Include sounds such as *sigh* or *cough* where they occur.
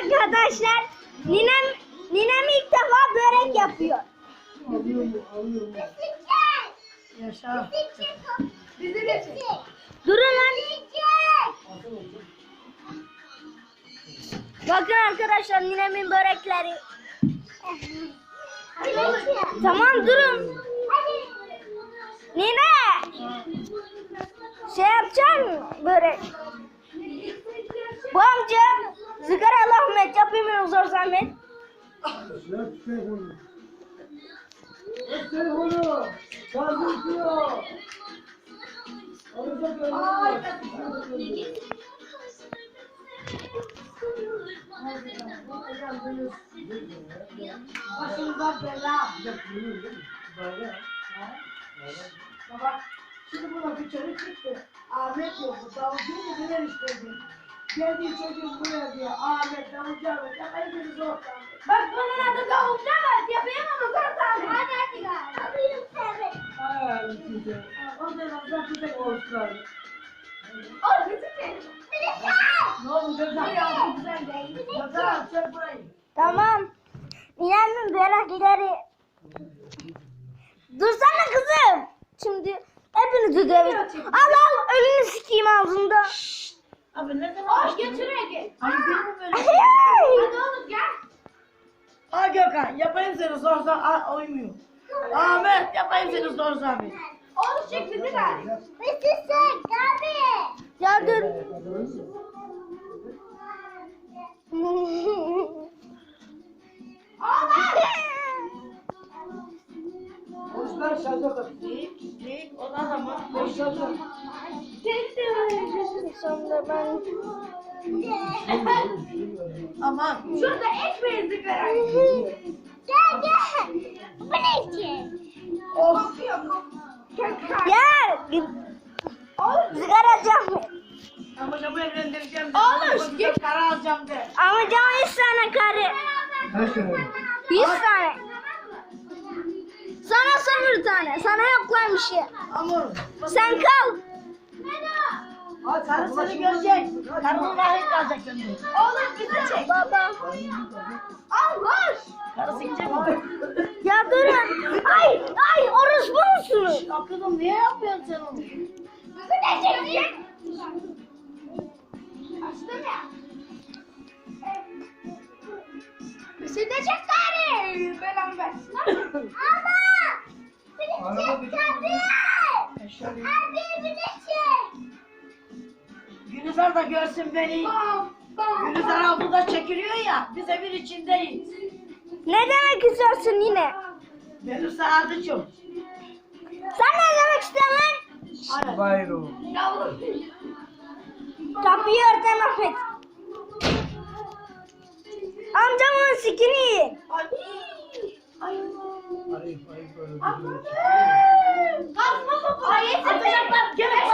arkadaşlar. Ninem ninem ilk defa börek yapıyor. Alıyorum, alıyorum. Durun lan. Bakın arkadaşlar ninemin börekleri. Tamam durun. Nine. Şey yapacak mı börek? Bu amca zıgaralı Ahmet yapayım zor zahmet? Baba şimdi buna bir çocuk çıktı. Ahmet yoktu. Davulcu mu bilir istedi. Geldi çocuk buraya diye. Ahmet, davulcu Ahmet. Seni zor Bak bunun adı davulcu var. Yapayım ama tabii. Hadi hadi gel. Aa, bitti. Ondan sonra tüfek oluştular. O bizim benim. Ne oldu? Yok güzel değil. Bakalım çek burayı. Tamam. Ninemin börekleri. Dursana kızım. Şimdi hepinizi döveceğim. Al al ölünü sikeyim ağzında. Abi ne zaman Hoş açtın? getir hadi. Ay benim böyle. Hadi oğlum gel. Ha Gökhan yapayım seni sorsan Aa, uymuyor. Ahmet yapayım seni sorsan bir. Oğlum çek bizi ver. Ya dur. Boşver şarja kat. Dik dik o da zaman. Boş şarja. Sonra ben Aman. Şurada ekmeği sigara. Gel gel. Bu ne ki? Kokuyor. Gel. Sigara alacağım. Amcamı evlendireceğim. Oğlum, git. Kara alacağım de. Amcam 100 tane karı. Kaç tane? 100 tane. Sana sıfır tane. Sana yok lan bir şey. Amur. Sen kal. Aç, Karı seni bulaşık görecek. Karının rahit kalacak şimdi. Oğlum bizi çek. Baba. Al koş. Karısı gidecek. Ya durun. Ay ay orospu musunuz? Ya kızım niye yapıyorsun sen onu? Bizi de çekecek. Açtım ya. Bizi de çek gari. Belamı versin. *laughs* Gülizar da görsün beni. Gülizar abla da çekiliyor ya. Biz evin içindeyiz. Ne demek istiyorsun yine? Benim çok. Sen ne demek istiyorsun. Bayro. Yavrum. Kapıyı örten Ahmet. Amcamın sikini yiyin. Ay. Ay. Ayıp, ayıp öyle. Kazma sopa. Ay yeter. Atacaklar. Gene bana karışık yapacaklar.